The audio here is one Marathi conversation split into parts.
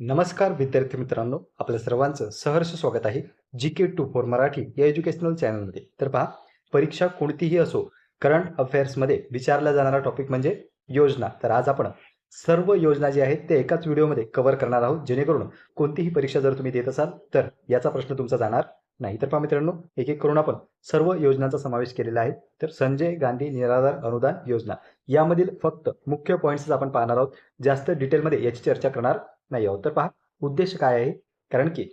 नमस्कार विद्यार्थी मित्रांनो. आपल्या सर्वांचं सहर्ष स्वागत आहे G K two four Marathi या एज्युकेशनल चॅनलमध्ये तर पहा परीक्षा कोणतीही असो करंट अफेअर्समध्ये विचारला जाणारा टॉपिक म्हणजे योजना. तर आज आपण सर्व योजना जी आहेत ते एकाच व्हिडिओमध्ये कव्हर करणार आहोत. जेणेकरून कोणतीही परीक्षा जर तुम्ही देत असाल तर याचा प्रश्न तुमचा जाणार नाही. तर पहा मित्रांनो एक एक करून आपण सर्व योजनांचा समावेश केलेला आहे. तर संजय गांधी निराधार अनुदान योजना. यामधील फक्त मुख्य पॉईंट्स आपण पाहणार आहोत. जास्त डिटेलमध्ये याची चर्चा करणार नाही आहोत तर पहा उद्देश काय आहे? कारण की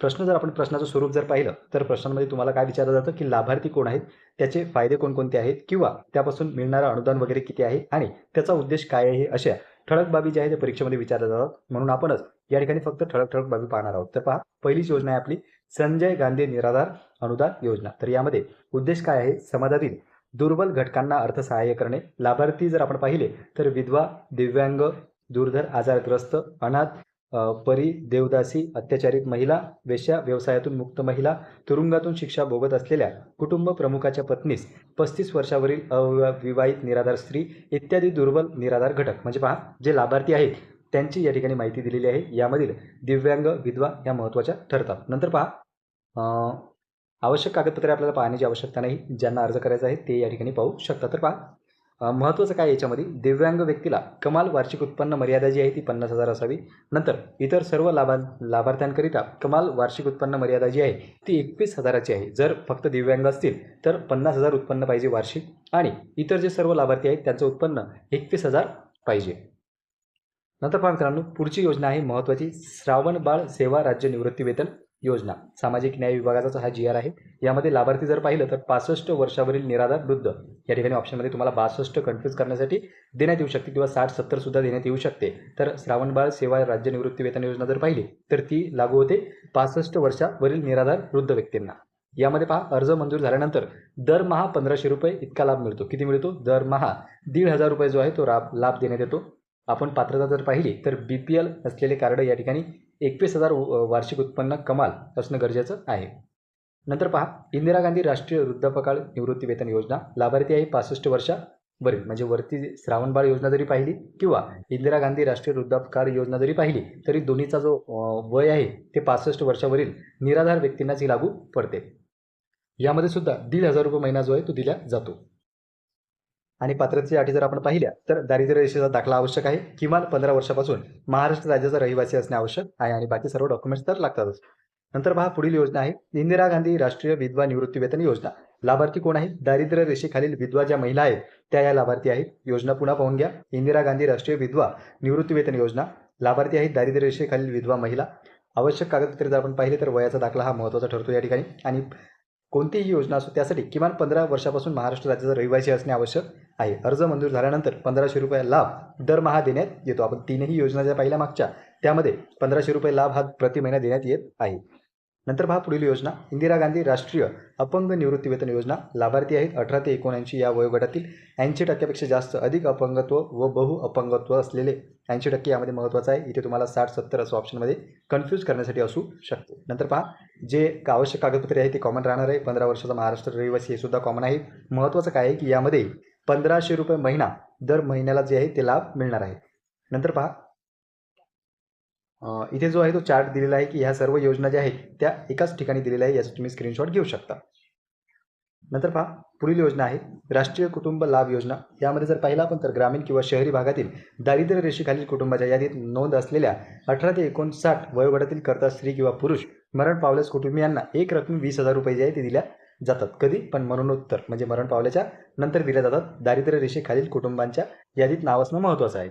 प्रश्न जर आपण प्रश्नाचं स्वरूप जर पाहिलं तर प्रश्नांमध्ये तुम्हाला काय विचारलं जातं? की लाभार्थी कोण आहेत? त्याचे फायदे कोणकोणते आहेत? किंवा त्यापासून मिळणारं अनुदान वगैरे किती आहे? आणि त्याचा उद्देश काय आहे? अशा ठळक बाबी ज्या आहेत त्या परीक्षेमध्ये विचारल्या जातात. म्हणून आपणच या ठिकाणी फक्त ठळक ठळक बाबी पाहणार आहोत. तर पहा पहिलीच योजना आहे आपली संजय गांधी निराधार अनुदान योजना. तर यामध्ये उद्देश काय आहे? समाजातील दुर्बल घटकांना अर्थसहाय्य करणे. लाभार्थी जर आपण पाहिले तर विधवा दिव्यांग दुर्धर आजारग्रस्त अनाथ परी देवदासी अत्याचारित महिला वेश्या व्यवसायातून मुक्त महिला तुरुंगातून शिक्षा भोगत असलेल्या कुटुंब प्रमुखाच्या पत्नीस पस्तीस वर्षावरील अविवाहित निराधार स्त्री इत्यादी दुर्बल निराधार घटक. म्हणजे पहा जे लाभार्थी आहेत त्यांची या ठिकाणी माहिती दिलेली आहे. यामधील दिव्यांग विधवा या महत्त्वाच्या ठरतात. नंतर पहा आवश्यक कागदपत्रे आपल्याला पाहण्याची आवश्यकता नाही. ज्यांना अर्ज करायचा आहे ते या ठिकाणी पाहू शकतात तर पहा महत्त्वाचं काय याच्यामध्ये? दिव्यांग व्यक्तीला कमाल वार्षिक उत्पन्न मर्यादा जी आहे ती पन्नास हजार असावी. नंतर इतर सर्व लाभा लाभार्थ्यांकरिता कमाल वार्षिक उत्पन्न मर्यादा जी आहे ती एकवीस हजाराची आहे. जर फक्त दिव्यांग असतील तर पन्नास हजार उत्पन्न पाहिजे वार्षिक आणि इतर जे सर्व लाभार्थी आहेत त्यांचं उत्पन्न एकवीस हजार पाहिजे. नंतर पहा मित्रांनो पुढची योजना आहे महत्त्वाची श्रावण बाळ सेवा राज्य निवृत्ती वेतन योजना. सामाजिक न्याय विभागाचा हा जी आर आहे. यामध्ये लाभार्थी जर पाहिलं तर पासष्ट वर्षावरील निराधार वृद्ध या ठिकाणी ऑप्शनमध्ये तुम्हाला बासष्ट कन्फ्यूज करण्यासाठी देण्यात येऊ शकते किंवा साठ सत्तर सुद्धा देण्यात येऊ शकते. तर श्रावणबाळ सेवा राज्य निवृत्ती वेतन योजना जर पाहिली तर ती लागू होते पासष्ट वर्षावरील निराधार वृद्ध व्यक्तींना. यामध्ये पहा अर्ज मंजूर झाल्यानंतर दरमहा पंधराशे रुपये इतका लाभ मिळतो. किती मिळतो? दरमहा दीड हजार रुपये जो आहे तो लाभ लाभ देण्यात येतो. आपण पात्रता जर पाहिली तर बी पी एल असलेले कार्ड या ठिकाणी एकवीस हजार वार्षिक उत्पन्न कमाल असणं गरजेचं आहे. नंतर पहा इंदिरा गांधी राष्ट्रीय वृद्धापकाळ निवृत्ती वेतन योजना लाभार्थी आहे पासष्ट वर्षावरील म्हणजे वरती श्रावणबाळ योजना जरी पाहिली किंवा इंदिरा गांधी राष्ट्रीय वृद्धापकाळ योजना जरी पाहिली तरी दोन्हीचा जो वय आहे ते पासष्ट वर्षावरील निराधार व्यक्तींनाच ही लागू पडते. यामध्ये सुद्धा दीड हजार रुपये महिना जो आहे तो दिला जातो. आणि पात्रतेच्या अटी जर आपण पाहिल्या तर दारिद्र्य रेषेचा दाखला आवश्यक आहे. किमान पंधरा वर्षापासून महाराष्ट्र राज्याचा रहिवासी असणे आवश्यक आहे आणि बाकी सर्व डॉक्युमेंट्स तर लागतातच. नंतर पहा पुढील योजना आहे. इंदिरा गांधी राष्ट्रीय विधवा निवृत्ती वेतन योजना. लाभार्थी कोण आहे दारिद्र्य रेषेखालील विधवा ज्या महिला आहेत त्या या लाभार्थी आहेत. योजना पुन्हा पाहून घ्या. इंदिरा गांधी राष्ट्रीय विधवा निवृत्ती वेतन योजना. लाभार्थी आहेत दारिद्र्य रेषेखालील विधवा महिला. आवश्यक कागदपत्रे जर आपण पाहिले तर वयाचा दाखला हा महत्त्वाचा ठरतो या ठिकाणी. आणि कोणतीही योजना असो त्यासाठी किमान पंधरा वर्षापासून महाराष्ट्र राज्याचा रहिवासी असणे आवश्यक. आहे. अर्ज मंजूर झाल्यानंतर पंधराशे रुपये लाभ दरमहा देण्यात येतो. आपण तीनही योजना ज्या पाहिल्या मागच्या त्यामध्ये पंधराशे रुपये लाभ हा प्रति महिना देण्यात येत आहे. नंतर पहा पुढील योजना. इंदिरा गांधी राष्ट्रीय अपंग निवृत्तीवेतन योजना. लाभार्थी आहेत अठरा ते एकोणऐंशी या वयोगटातील. ऐंशी टक्क्यापेक्षा जास्त अधिक अपंगत्व व बहु अपंगत्व असलेले ऐंशी टक्के यामध्ये महत्त्वाचं आहे. इथे तुम्हाला साठ सत्तर असं ऑप्शनमध्ये कन्फ्यूज करण्यासाठी असू शकते. नंतर पहा जे आवश्यक कागदपत्रे आहे ते कॉमन राहणार आहे. पंधरा वर्षाचा महाराष्ट्र रहिवासी हे सुद्धा कॉमन आहे महत्त्वाचं काय आहे की यामध्ये पंधराशे रुपये महिना दर महिन्याला जे आहे ते लाभ मिळणार आहे. नंतर पहा. इथे जो आहे तो चार्ट दिलेला आहे की ह्या सर्व योजना ज्या आहेत त्या एकाच ठिकाणी दिलेल्या आहे याचा तुम्ही स्क्रीनशॉट घेऊ शकता. नंतर पहा. पुढील योजना आहे. राष्ट्रीय कुटुंब लाभ योजना. यामध्ये जर पाहिला आपण तर ग्रामीण किंवा शहरी भागातील दारिद्र्य रेषेखालील कुटुंबाच्या यादीत नोंद असलेल्या अठरा ते एकोणसाठ वयोगटातील करता स्त्री किंवा पुरुष मरण पावल्यास कुटुंबियांना एक रक्कम वीस हजार रुपये जे आहे ते दिल्या जातात. कधी? पण मरणोत्तर म्हणजे मरण पावल्याच्या नंतर दिल्या जातात. दारिद्र्य रेषेखालील कुटुंबांच्या यादीत नाव असणं महत्त्वाचं आहे.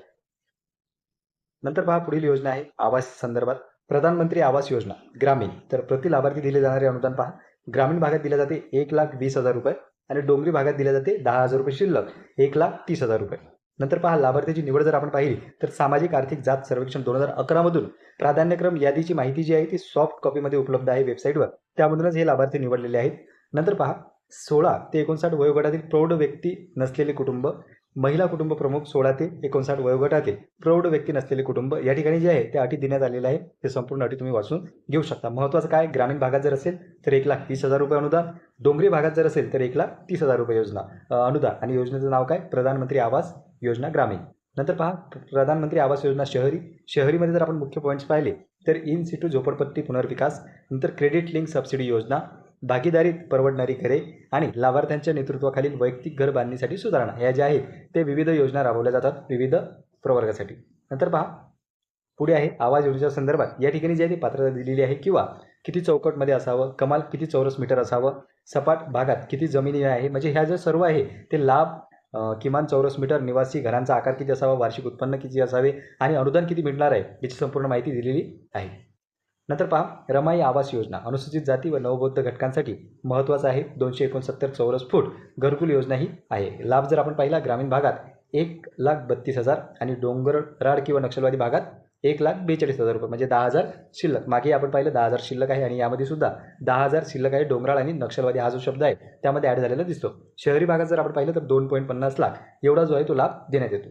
नंतर पहा पुढील योजना आहे. आवास संदर्भात. प्रधानमंत्री आवास योजना ग्रामीण. तर प्रति लाभार्थी दिले जाणारे अनुदान पहा. ग्रामीण भागात दिले जाते एक लाख वीस हजार रुपये आणि डोंगरी भागात दिले जाते दहा हजार रुपये शिल्लक एक लाख तीस हजार रुपये. नंतर पहा लाभार्थीची निवड जर आपण पाहिली तर सामाजिक आर्थिक जात सर्वेक्षण दोन हजार अकरामधून प्राधान्यक्रम यादीची माहिती जी आहे ती सॉफ्ट कॉपीमध्ये उपलब्ध आहे वेबसाईटवर त्यामधूनच हे लाभार्थी निवडलेले आहेत. नंतर पहा सोळा ते एकोणसाठ वयोगटातील प्रौढ व्यक्ती नसलेले कुटुंब महिला कुटुंब प्रमुख सोळा ते एकोणसाठ वयोगटातील प्रौढ व्यक्ती नसलेले कुटुंब या ठिकाणी जे आहे त्या अटी देण्यात आलेल्या आहे. ते संपूर्ण अटी तुम्ही वाचून घेऊ शकता. महत्त्वाचं काय? ग्रामीण भागात जर असेल तर एक लाख तीस हजार रुपये अनुदान. डोंगरी भागात जर असेल तर एक लाख तीस हजार रुपये योजना अनुदान. आणि योजनेचं नाव काय? प्रधानमंत्री आवास योजना ग्रामीण. नंतर पहा प्रधानमंत्री आवास योजना शहरी. शहरीमध्ये जर आपण मुख्य पॉईंट्स पाहिले तर इन सिटू झोपडपट्टी पुनर्विकास नंतर क्रेडिट लिंक सबसिडी योजना भागीदारीत परवडणारी घरे आणि लाभार्थ्यांच्या नेतृत्वाखालील वैयक्तिक घर बांधणीसाठी सुधारणा ह्या ज्या आहेत ते विविध योजना राबवल्या जातात विविध प्रवर्गासाठी. नंतर पहा पुढे आहे आवाज योजनेच्या संदर्भात. या ठिकाणी जे आहे ती पात्रता दिलेली आहे किंवा किती चौकटमध्ये असावं कमाल किती चौरस मीटर असावं सपाट भागात किती जमिनी आहे म्हणजे ह्या ज्या सर्व आहे ते लाभ किमान चौरस मीटर निवासी घरांचा आकार किती असावा वार्षिक उत्पन्न किती असावे आणि अनुदान किती मिळणार आहे याची संपूर्ण माहिती दिलेली आहे. नंतर पहा रमाई आवास योजना अनुसूचित जाती व नवबौद्ध घटकांसाठी महत्त्वाचं आहे. दोनशे एकोणसत्तर चौरस फूट घरकुल योजना ही आहे. लाभ जर आपण पाहिला ग्रामीण भागात एक लाख बत्तीस हजार आणि डोंगरराड किंवा नक्षलवादी भागात एक लाख बेचाळीस हजार रुपये म्हणजे दहा हजार शिल्लक. मागे आपण पाहिलं दहा हजार शिल्लक आहे आणि यामध्ये सुद्धा दहा हजार शिल्लक आहे डोंगराळ आणि नक्षलवादी. हा जो शब्द आहे त्यामध्ये ॲड झालेला दिसतो. शहरी भागात जर आपण पाहिलं तर दोन पॉईंट पन्नास लाख एवढा जो आहे तो लाभ देण्यात येतो.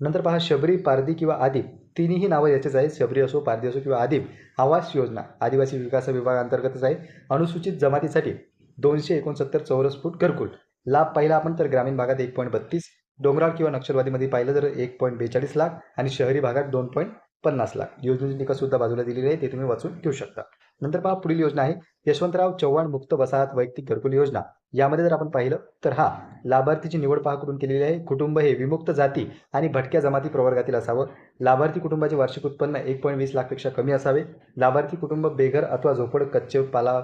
नंतर पहा शबरी पारधी किंवा आदी. तिन्ही नावं याचेच आहेत. शबरी असो पारधी असो किंवा आदिम आवास योजना आदिवासी विकास विभागांतर्गतच आहे. अनुसूचित जमातीसाठी दोनशे एकोणसत्तर चौरस फूट घरकुल. लाभ पाहिला आपण तर ग्रामीण भागात एक पॉईंट बत्तीस डोंगराळ किंवा नक्षलवादीमध्ये पाहिलं तर एक पॉईंट बेचाळीस लाख आणि शहरी भागात दोन पॉईंट पन्नास लाख. योजनेचे निकष सुद्धा बाजूला दिलेले आहे ते तुम्ही वाचून घेऊ शकता. नंतर पहा पुढील योजना आहे यशवंतराव चव्हाण मुक्त वसाहत वैयक्तिक घरकुल योजना. यामध्ये जर आपण पाहिलं तर हा लाभार्थीची निवड पहा करून केलेली आहे. कुटुंब हे विमुक्त जाती आणि भटक्या जमाती प्रवर्गातील असावं. लाभार्थी कुटुंबाचे वार्षिक उत्पन्न एक पॉईंट वीस लाखपेक्षा कमी असावे. लाभार्थी कुटुंब बेघर अथवा झोपड कच्चे पाला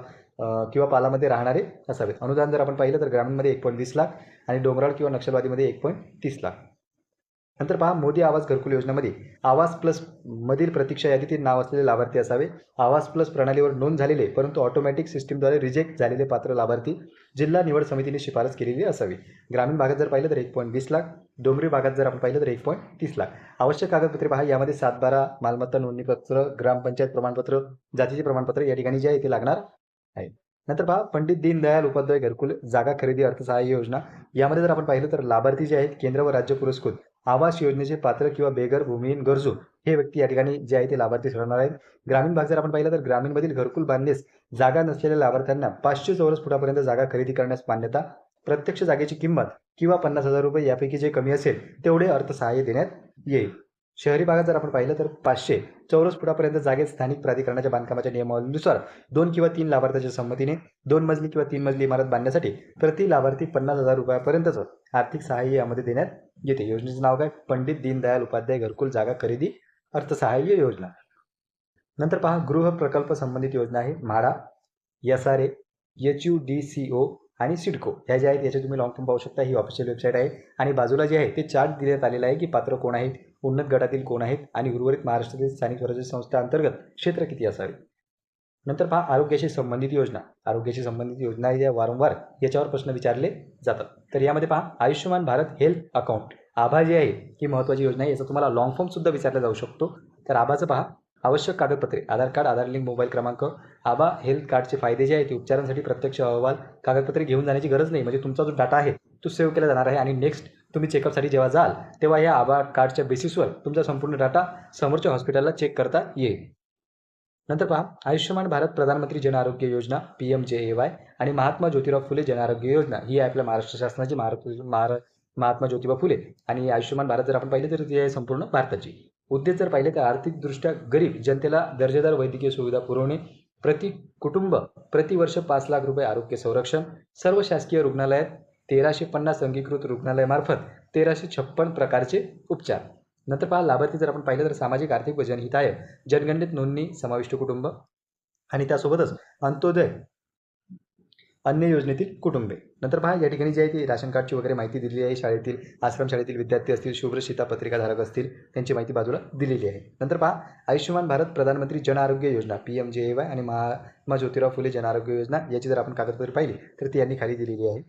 किंवा पालामध्ये राहणारे असावे. अनुदान जर आपण पाहिलं तर ग्रामीणमध्ये एक पॉईंट वीस लाख आणि डोंगराळ किंवा नक्षलवादीमध्ये एक पॉईंट तीस लाख. नंतर पहा मोदी आवास घरकुल योजनेमध्ये आवास प्लस मधील प्रतीक्षा यादीतील नाव असलेले लाभार्थी असावे. आवास प्लस प्रणालीवर नोंद झालेले परंतु ऑटोमॅटिक सिस्टीमद्वारे रिजेक्ट झालेले पात्र लाभार्थी जिल्हा निवड समितीने शिफारस केलेली असावी. ग्रामीण भागात जर पाहिलं तर एक पॉईंट वीस लाख डोंगरी भागात जर आपण पाहिलं तर एक पॉईंट तीस लाख. आवश्यक कागदपत्रे पहा यामध्ये सातबारा मालमत्ता नोंदणीपत्र ग्रामपंचायत प्रमाणपत्र जातीचे प्रमाणपत्र या ठिकाणी जे आहे ते लागणार आहे. नंतर पहा पंडित दीनदयाल उपाध्याय घरकुल जागा खरेदी अर्थसहाय्य योजना. यामध्ये जर आपण पाहिलं तर लाभार्थी जे आहेत केंद्र व राज्य पुरस्कृत. आवास योजनेचे पात्र किंवा बेघर भूमिहीन गरजू हे व्यक्ती या ठिकाणी जे आहे ते लाभार्थी ठरणार आहेत. ग्रामीण भाग जर आपण पाहिलं तर ग्रामीणमधील घरकुल बांधण्यास जागा नसलेल्या लाभार्थ्यांना पाचशे चौरस फुटापर्यंत जागा खरेदी करण्यास मान्यता प्रत्यक्ष जागेची किंमत किंवा पन्नास हजार रुपये यापैकी जे कमी असेल तेवढे अर्थसहाय्य देण्यात येईल. शहरी भागात जर आपण पाहिलं तर पाचशे चौरस फुटापर्यंत जागेत स्थानिक प्राधिकरणाच्या बांधकामाच्या नियमावलीनुसार दोन किंवा तीन लाभार्थ्याच्या संमतीने दोन मजली किंवा तीन मजली इमारत बांधण्यासाठी प्रति लाभार्थी पन्नास हजार रुपयापर्यंतचं आर्थिक सहाय्य यामध्ये देण्यात येते योजनेचं नाव काय? पंडित दीनदयाल उपाध्याय घरकुल जागा खरेदी अर्थसहाय्य योजना. नंतर पहा गृह प्रकल्प संबंधित योजना आहे. MHADA S R H U D C O आणि सिडको. ह्या ज्या आहेत याचे तुम्ही लॉंग फॉर्म पाहू शकता. ही ऑफिशियल वेबसाईट आहे. आणि बाजूला जे आहे ते चार्ट देण्यात आलेला आहे की पात्र कोण आहेत उन्नत गटातील कोण आहेत आणि उर्वरित महाराष्ट्रातील स्थानिक स्वराज्य संस्था अंतर्गत क्षेत्र किती असावे? नंतर पहा आरोग्याशी संबंधित योजना. आरोग्याशी संबंधित योजना या वारंवार याच्यावर प्रश्न विचारले जातात. तर यामध्ये पहा आयुष्यमान भारत हेल्थ अकाउंट. आभा जी आहे ही महत्त्वाची योजना आहे याचा तुम्हाला लॉंग फॉर्म सुद्धा विचारला जाऊ शकतो. तर आभाचं पहा आवश्यक कागदपत्रे Aadhaar card Aadhaar link mobile क्रमांक आबा हेल्थ कार्डचे फायदे जे आहेत ते उपचारांसाठी प्रत्यक्ष अहवाल कागदपत्रे घेऊन जाण्याची गरज नाही. म्हणजे तुमचा जो डाटा आहे तो सेव्ह केला जाणार आहे आणि नेक्स्ट तुम्ही चेकअपसाठी जेव्हा जाल तेव्हा या आबा कार्डच्या बेसिसवर तुमचा संपूर्ण डाटा समोरच्या हॉस्पिटलला चेक करता येईल. नंतर पहा आयुष्यमान भारत प्रधानमंत्री जन आरोग्य योजना पी एम जे ए वाय आणि महात्मा ज्योतिराव फुले जन आरोग्य योजना ही आहे आपल्या महाराष्ट्र शासनाची महाराष्ट्र महारा महात्मा ज्योतिबा फुले आणि आयुष्यमान भारत जर आपण पाहिले तर ती आहे संपूर्ण भारताची. उद्देश जर पाहिले तर आर्थिकदृष्ट्या गरीब जनतेला दर्जेदार वैद्यकीय सुविधा पुरवणे प्रति कुटुंब प्रतिवर्ष पाच लाख रुपये आरोग्य संरक्षण सर्व शासकीय रुग्णालयात तेराशे पन्नास अंगीकृत रुग्णालयामार्फत तेराशे छप्पन प्रकारचे उपचार. नंतर पहा लाभार्थी जर आपण पाहिलं तर सामाजिक आर्थिक व जनहिताय जनगणनेत नोंदणी समाविष्ट कुटुंब आणि त्यासोबतच अंत्योदय अन्य योजनेतील कुटुंबे. नंतर पहा या ठिकाणी जे आहे ती राशन कार्डची वगैरे माहिती दिलेली आहे. शाळेतील आश्रमशाळेतील विद्यार्थी असतील शुभ्र पत्रिकाधारक असतील त्यांची माहिती बाजूला दिलेली आहे. नंतर पहा आयुष्यमान भारत प्रधानमंत्री जन आरोग्य योजना पी एम जे ए वाय आणि महात्मा ज्योतिराव फुले जन आरोग्य योजना याची जर आपण कागदपत्रे पाहिली तर ती यांनी खाली दिलेली आहे.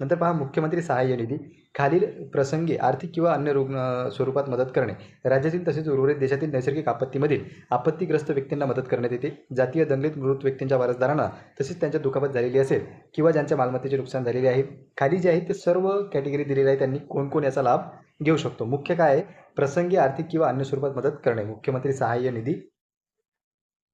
नंतर पहा मुख्यमंत्री सहाय्य निधी. खालील प्रसंगी आर्थिक किंवा अन्य रुग्ण स्वरूपात मदत करणे. राज्यातील तसेच उर्वरित देशातील नैसर्गिक आपत्तीमधील आपत्तीग्रस्त व्यक्तींना मदत करण्यात येते. जातीय दंगलीत मृत व्यक्तींच्या वारसदारांना तसेच त्यांच्या दुखापत झालेली असेल किंवा ज्यांच्या मालमत्तेचे नुकसान झालेले आहे. खाली जे आहे ते सर्व कॅटेगरी दिलेले आहे. त्यांनी कोण कोण याचा लाभ घेऊ शकतो? मुख्य काय आहे? प्रसंगी आर्थिक किंवा अन्य स्वरूपात मदत करणे. मुख्यमंत्री सहाय्य निधी.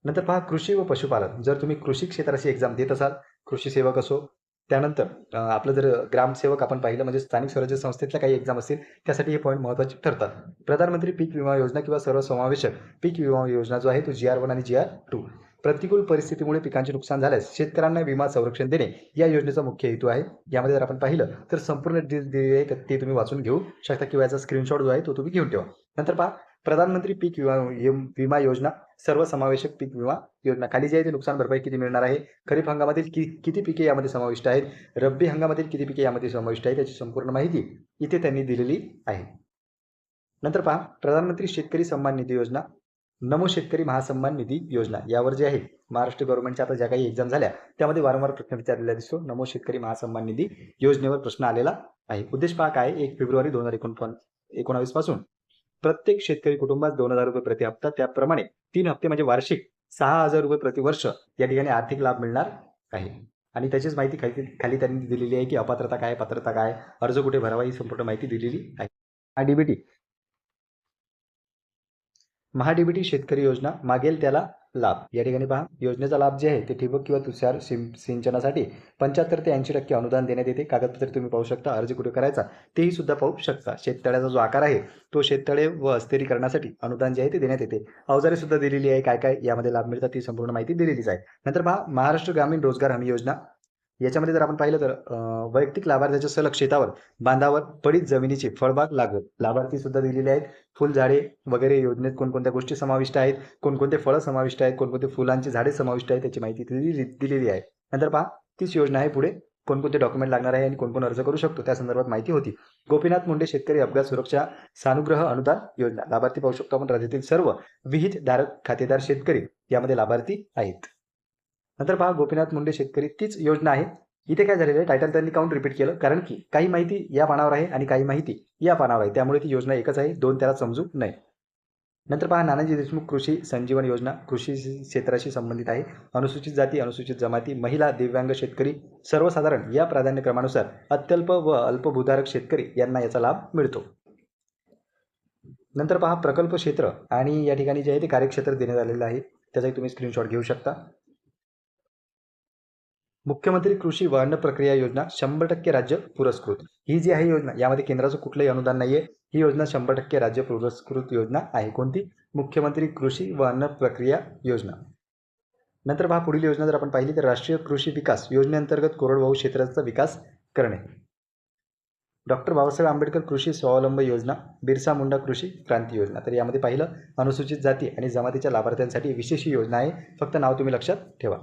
नंतर पहा कृषी व पशुपालन. जर तुम्ही कृषी क्षेत्राची एक्झाम देत असाल कृषी सेवक असो त्यानंतर आपलं जर ग्रामसेवक आपण पाहिलं म्हणजे स्थानिक स्वराज्य संस्थेतल्या काही एक्झाम असतील त्यासाठी हे पॉईंट महत्त्वाचे ठरतात. प्रधानमंत्री पीक विमा योजना किंवा सर्वसमावेशक पीक विमा योजना जो आहे तो जी आर वन आणि जी आर टू प्रतिकूल परिस्थितीमुळे पिकांचे नुकसान झाल्यास शेतकऱ्यांना विमा संरक्षण देणे या योजनेचा मुख्य हेतू आहे. यामध्ये जर आपण पाहिलं तर संपूर्ण डिटेल दिलेली आहे तर ते तुम्ही वाचून घेऊ शकता किंवा याचा स्क्रीनशॉट जो आहे तो तुम्ही घेऊन ठेवा. नंतर पहा प्रधानमंत्री पीक विमा यम- विमा योजना सर्वसमावेशक पीक विमा योजना. खाली जी आहे ती नुकसान भरपाई किती मिळणार आहे? खरीप हंगामातील कि किती पिके यामध्ये समाविष्ट आहेत? रब्बी हंगामातील किती पिके यामध्ये समाविष्ट आहेत याची संपूर्ण माहिती इथे त्यांनी दिलेली आहे. नंतर पहा प्रधानमंत्री शेतकरी सन्मान निधी योजना नमो शेतकरी महासन्मान निधी योजना यावर जे आहे महाराष्ट्र गव्हर्नमेंटच्या आता ज्या काही एक्झाम झाल्या त्यामध्ये वारंवार प्रश्न विचारलेला दिसतो. नमो शेतकरी महासन्मान निधी योजनेवर प्रश्न आलेला आहे. उद्देश पहा काय एक फेब्रुवारी दोन हजार एकोणपन एकोणावीसपासून प्रत्येक शेतकरी कुटुंबास दोन हजार रुपये प्रति हप्ता त्याप्रमाणे तीन हप्ते म्हणजे वार्षिक सहा हजार रुपये प्रतिवर्ष या ठिकाणी आर्थिक लाभ मिळणार आहे. आणि त्याचीच माहिती खाली खाली त्यांनी दिलेली आहे की अपात्रता काय पात्रता काय अर्ज कुठे भरावा ही संपूर्ण माहिती दिलेली आहे. आयडीबीटी महाडीबीटी शेतकरी योजना मागेल त्याला लाभ. या ठिकाणी पहा योजनेचा लाभ जे आहे ते ठिबक किंवा तुषार सिंचनासाठी पंच्याहत्तर ते ऐंशी टक्के अनुदान देण्यात येते. कागदपत्र तुम्ही पाहू शकता अर्ज कुठे करायचा तेही सुद्धा पाहू शकता. शेततळ्याचा जो आकार आहे तो शेततळे व अस्थिरीकरणासाठी अनुदान जे आहे ते देण्यात येते. अवजारे सुद्धा दिलेली आहे काय काय यामध्ये लाभ मिळतात ती संपूर्ण माहिती दिलेलीच आहे. नंतर पहा महाराष्ट्र ग्रामीण रोजगार हमी योजना याच्यामध्ये जर आपण पाहिलं तर वैयक्तिक लाभार्थ्याच्या सलग शेतावर बांधावर पडीत जमिनीची फळबाग लागवड. लाभार्थी सुद्धा दिलेले आहेत. फुलझाडे वगैरे योजनेत कोणकोणत्या गोष्टी समाविष्ट आहेत? कोणकोणते फळं समाविष्ट आहेत? कोणकोणते फुलांची झाडे समाविष्ट आहेत? त्याची माहिती दिलेली दिलेली आहे. नंतर पहा तीच योजना आहे पुढे. कोणकोणते डॉक्युमेंट लागणार आहे आणि कोणकोण अर्ज करू शकतो? त्या संदर्भात माहिती होती. गोपीनाथ मुंडे शेतकरी अपघात सुरक्षा सानुग्रह अनुदान योजना. लाभार्थी पाहू शकतो आपण राज्यातील सर्व विहित धारक खातेदार शेतकरी यामध्ये लाभार्थी आहेत. नंतर पहा गोपीनाथ मुंडे शेतकरी तीच योजना आहे. इथे काय झालेलं आहे? टायटल त्यांनी काउंट रिपीट केलं. कारण की काही माहिती या पानावर आहे आणि काही माहिती या पानावर आहे. त्यामुळे ती योजना एकच आहे. दोन त्याला समजू नये. नंतर पहा नानाजी देशमुख कृषी संजीवन योजना कृषी क्षेत्राशी संबंधित आहे. अनुसूचित जाती अनुसूचित जमाती महिला दिव्यांग शेतकरी सर्वसाधारण या प्राधान्यक्रमानुसार अत्यल्प व अल्पभूधारक शेतकरी यांना याचा लाभ मिळतो. नंतर पहा प्रकल्प क्षेत्र आणि या ठिकाणी जे आहे ते कार्यक्षेत्र देण्यात आलेलं आहे. त्याचाही तुम्ही स्क्रीनशॉट घेऊ शकता. मुख्यमंत्री कृषी व अन्न प्रक्रिया योजना शंभर टक्के राज्य पुरस्कृत. ही जी आहे योजना यामध्ये केंद्राचं कुठलंही अनुदान नाहीये. ही योजना शंभर टक्के राज्य पुरस्कृत योजना आहे. कोणती? मुख्यमंत्री कृषी व अन्न प्रक्रिया योजना. नंतर पहा पुढील योजना जर आपण पाहिली तर राष्ट्रीय कृषी विकास योजनेअंतर्गत कोरडवाहू क्षेत्राचा विकास करणे. डॉक्टर बाबासाहेब आंबेडकर कृषी स्वावलंब योजना बिरसा मुंडा कृषी क्रांती योजना. तर यामध्ये पाहिलं अनुसूचित जाती आणि जमातीच्या लाभार्थ्यांसाठी विशेष योजना आहे. फक्त नाव तुम्ही लक्षात ठेवा.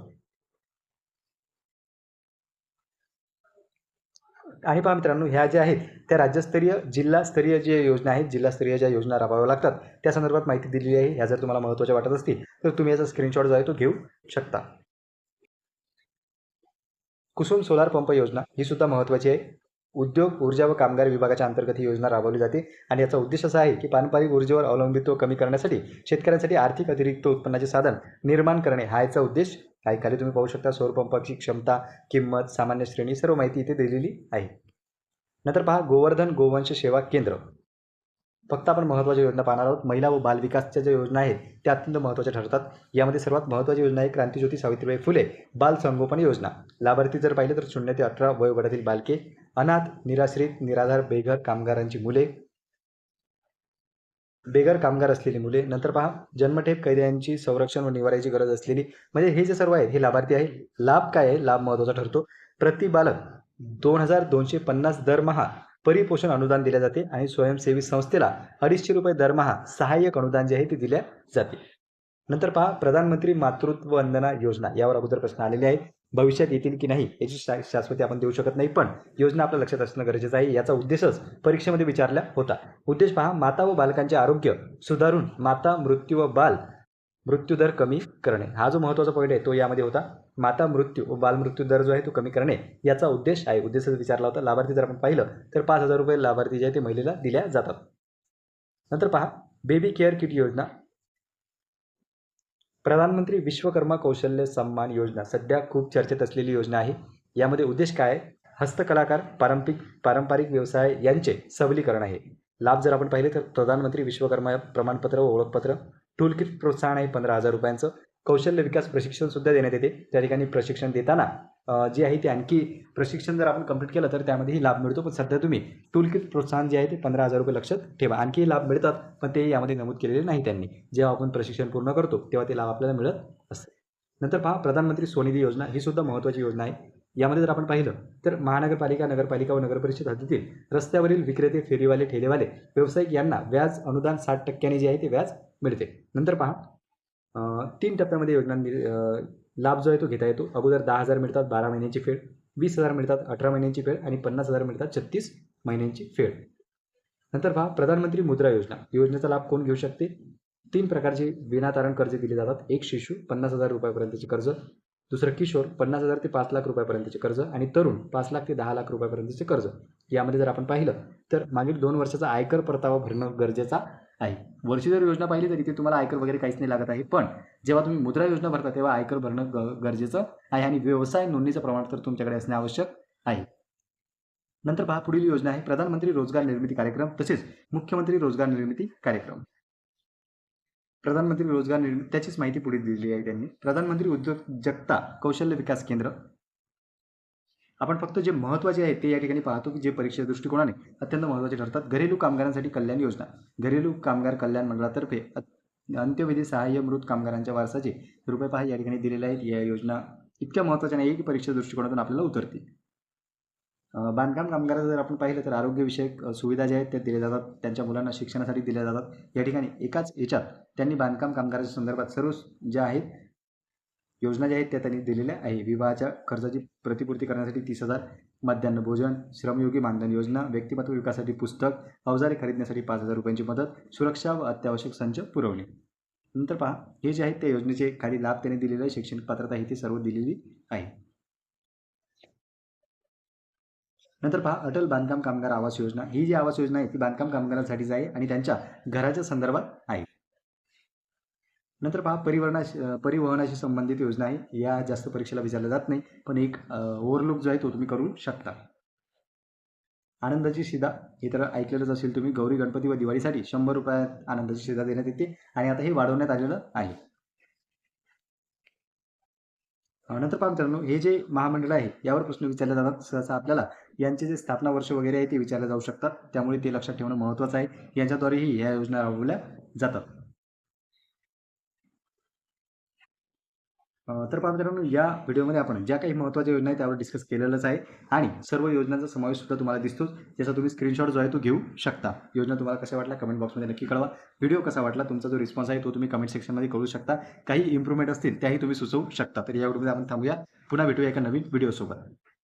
आणि पहा मित्रांनो ह्या ज्या आहेत त्या राज्यस्तरीय जिल्हास्तरीय जे योजना आहेत जिल्हास्तरीय ज्या योजना राबवाव्या लागतात त्या संदर्भात माहिती दिलेली आहे. ह्या जर तुम्हाला महत्त्वाच्या वाटत असतील तर तुम्ही याचा स्क्रीनशॉट जो आहे तो घेऊ शकता. कुसुम सोलार पंप योजना ही सुद्धा महत्त्वाची आहे. उद्योग ऊर्जा व कामगार विभागाच्या अंतर्गत ही योजना राबवली जाते. आणि याचा उद्देश असा आहे की पारंपरिक ऊर्जेवर अवलंबित्व कमी करण्यासाठी शेतकऱ्यांसाठी आर्थिक अतिरिक्त उत्पन्नाचे साधन निर्माण करणे. हा याचा उद्देश आहे खाली तुम्ही पाहू शकता सौर पंपाची क्षमता किंमत सामान्य श्रेणी सर्व माहिती इथे दिलेली आहे. नंतर पहा गोवर्धन गोवंश सेवा केंद्र. फक्त आपण महत्त्वाच्या योजना पाहणार आहोत. महिला व बालविकासच्या ज्या योजना आहेत त्या अत्यंत महत्त्वाच्या ठरतात. यामध्ये सर्वात महत्त्वाची योजना आहे क्रांतीज्योती सावित्रीबाई फुले बाल संगोपन योजना. लाभार्थी जर पाहिले तर शून्य ते अठरा वयोगटातील बालके अनाथ निराश्रित निराधार बेघर कामगारांची मुले बेघर कामगार असलेली मुले. नंतर पहा जन्मठेप कैद्यांची संरक्षण व निवाराची गरज असलेली. म्हणजे हे जे सर्व आहेत हे लाभार्थी आहे लाभ काय आहे? लाभ महत्त्वाचा ठरतो. प्रति बालक दोन हजार दोनशे पन्नास दरमहा परिपोषण अनुदान दिले जाते आणि स्वयंसेवी संस्थेला अडीचशे रुपये दरमहा सहाय्यक अनुदान जे आहे ते दिले जाते. नंतर पहा प्रधानमंत्री मातृत्व वंदना योजना. यावर अगोदर प्रश्न आलेले आहेत. भविष्यात येतील की नाही याची शा शाश्वती आपण देऊ शकत नाही पण योजना आपल्या लक्षात असणं गरजेचं आहे. याचा उद्देशच परीक्षेमध्ये विचारला होता. उद्देश पहा माता व बालकांचे आरोग्य सुधारून माता मृत्यू व बाल मृत्यूदर कमी करणे. हा जो महत्त्वाचा पॉईंट आहे तो यामध्ये होता. माता मृत्यू व बालमृत्यू दर जो आहे तो कमी करणे याचा उद्देश आहे. उद्देशच विचारला होता लाभार्थी जर आपण पाहिलं तर पाच हजार रुपये लाभार्थी जे आहे ते महिलेला दिल्या जातात. नंतर पहा बेबी केअर किट योजना. प्रधानमंत्री विश्वकर्मा कौशल्य सन्मान योजना सध्या खूप चर्चेत असलेली योजना आहे. यामध्ये उद्देश काय आहे? हस्तकलाकार पारंपरिक पारंपरिक व्यवसाय यांचे सबलीकरण आहे. लाभ जर आपण पाहिले तर प्रधानमंत्री विश्वकर्मा प्रमाणपत्र व ओळखपत्र टूल किट प्रोत्साहन आहे पंधरा हजार रुपयांचं. कौशल्य विकास प्रशिक्षण सुद्धा देण्यात येते. त्या ठिकाणी प्रशिक्षण देताना जे आहे ते आणखी प्रशिक्षण जर आपण कंप्लीट केलं तर त्यामध्येही लाभ मिळतो. पण सध्या तुम्ही टूलकिट प्रोत्साहन जे आहे ते पंधरा हजार रुपये लक्षात ठेवा. आणखी लाभ मिळतात पण ते यामध्ये नमूद केलेले नाही त्यांनी. जेव्हा आपण प्रशिक्षण पूर्ण करतो तेव्हा ते लाभ आपल्याला मिळत असते. नंतर पहा प्रधानमंत्री स्वनिधी योजना ही सुद्धा महत्त्वाची योजना आहे. यामध्ये जर आपण पाहिलं तर महानगरपालिका नगरपालिका व नगरपरिषद हद्दीतील रस्त्यावरील विक्रेते फेरीवाले ठेलेवाले व्यावसायिक यांना व्याज अनुदान साठ टक्क्यांनी जे आहे ते व्याज मिळते. नंतर पहा तीन टप्प्यामध्ये योजना लाभ जो आहे तो घेता येतो. अगोदर दहा हजार मिळतात बारा महिन्यांची फेड. वीस हजार मिळतात अठरा महिन्यांची फेड आणि पन्नास हजार मिळतात छत्तीस महिन्यांची फेड. नंतर पहा प्रधानमंत्री मुद्रा योजना. योजनेचा लाभ कोण घेऊ शकते? तीन प्रकारचे विनातारण कर्ज दिले जातात. एक शिशू पन्नास हजार रुपयापर्यंतचे कर्ज. दुसरं किशोर पन्नास हजार ते पाच लाख रुपयापर्यंतचे कर्ज. आणि तरुण पाच लाख ते दहा लाख रुपयापर्यंतचे कर्ज. यामध्ये जर आपण पाहिलं तर मागील दोन वर्षाचा आयकर परतावा भरणं गरजेचा आहे. वर्षी जर योजना पाहिली तर इथे तुम्हाला आयकर वगैरे काहीच नाही लागत आहे. पण जेव्हा तुम्ही मुद्रा योजना भरता तेव्हा आयकर भरणं ग- गरजेचं आहे आणि व्यवसाय नोंदणीचं प्रमाणपत्र तुमच्याकडे असणे आवश्यक आहे. नंतर पहा पुढील योजना आहे प्रधानमंत्री रोजगार निर्मिती कार्यक्रम तसेच मुख्यमंत्री रोजगार निर्मिती कार्यक्रम. प्रधानमंत्री रोजगार निर्मिती त्याचीच माहिती पुढे दिलेली आहे त्यांनी. प्रधानमंत्री उद्योजकता कौशल्य विकास केंद्र आपण फक्त जे महत्त्वाचे आहे ते या ठिकाणी पाहतो की जे परीक्षा दृष्टिकोनाने अत्यंत महत्त्वाचे ठरतात. घरेलू कामगारांसाठी कल्याण योजना. घरेलू कामगार कल्याण मंडळातर्फे अंत्यविधी सहाय्य मृत कामगारांच्या वारसाचे रुपये पहा या ठिकाणी दिलेले आहेत. या योजना इतक्या महत्त्वाच्या नाही आहे की परीक्षा दृष्टिकोनातून आपल्याला उतरतील. बांधकाम कामगाराचं जर आपण पाहिलं तर आरोग्यविषयक सुविधा ज्या आहेत त्या दिल्या जातात. त्यांच्या मुलांना शिक्षणासाठी दिल्या जातात. या ठिकाणी एकाच याच्यात त्यांनी बांधकाम कामगाराच्या संदर्भात सर्व ज्या आहेत योजना ज्या आहेत त्या त्यांनी दिलेल्या आहे. विवाहाच्या खर्चाची प्रतिपूर्ती करण्यासाठी तीस हजार मध्यान्ह भोजन श्रमयोगी मानधन योजना व्यक्तिमत्व विकासासाठी पुस्तक अवजारे खरेदीसाठी पाच हजार रुपयांची मदत सुरक्षा व अत्यावश्यक संच पुरवणे. नंतर पहा हे जे आहेत त्या योजनेचे खाली लाभ त्यांनी दिलेले आहे शैक्षणिक पात्रता ही ती सर्व दिलेली आहे. नंतर पहा अटल बांधकाम कामगार आवास योजना. ही जी आवास योजना आहे ती बांधकाम कामगारांसाठीच आहे आणि त्यांच्या घराच्या संदर्भात आहे. नंतर पहा परिवहनाशी परिवहनाशी संबंधित योजना आहे. या जास्त परीक्षेला विचारल्या जात नाही पण एक ओव्हरलुक जो आहे तो तुम्ही करू शकता. आनंदाची शिदा हे तर ऐकलेलंच असेल तुम्ही. गौरी गणपती व दिवाळीसाठी शंभर रुपयात आनंदाची शिदा देण्यात येते आणि आता हे वाढवण्यात आलेलं आहे. नंतर पहा मित्रांनो हे जे महामंडळ आहे यावर प्रश्न विचारले जातात सहसा आपल्याला. यांचे जे स्थापना वर्ष वगैरे आहे ते विचारले जाऊ शकतात. त्यामुळे ते लक्षात ठेवणं महत्त्वाचं आहे. यांच्याद्वारेही या योजना राबवल्या जातात. तर पहा मित्रांनो या व्हिडिओमध्ये आपण ज्या काही महत्त्वाच्या योजना आहेत त्यावर डिस्कस केलेलंच आहे आणि सर्व योजनांचा समावेश सुद्धा तुम्हाला दिसतोच ज्याचा तुम्ही स्क्रीनशॉट जो आहे तो घेऊ शकता. योजना तुम्हाला कशा वाटल्या कमेंट बॉक्समध्ये नक्की कळवा. व्हिडिओ कसा वाटला तुमचा जो रिस्पॉन्स आहे तो तुम्ही कमेंट सेक्शनमध्ये कळू शकता. काही इम्प्रूव्हमेंट असतील त्याही तुम्ही सुचवू शकता. तर या व्हिडिओमध्ये आपण थांबूया. पुन्हा भेटूया एका नवीन व्हिडिओसोबत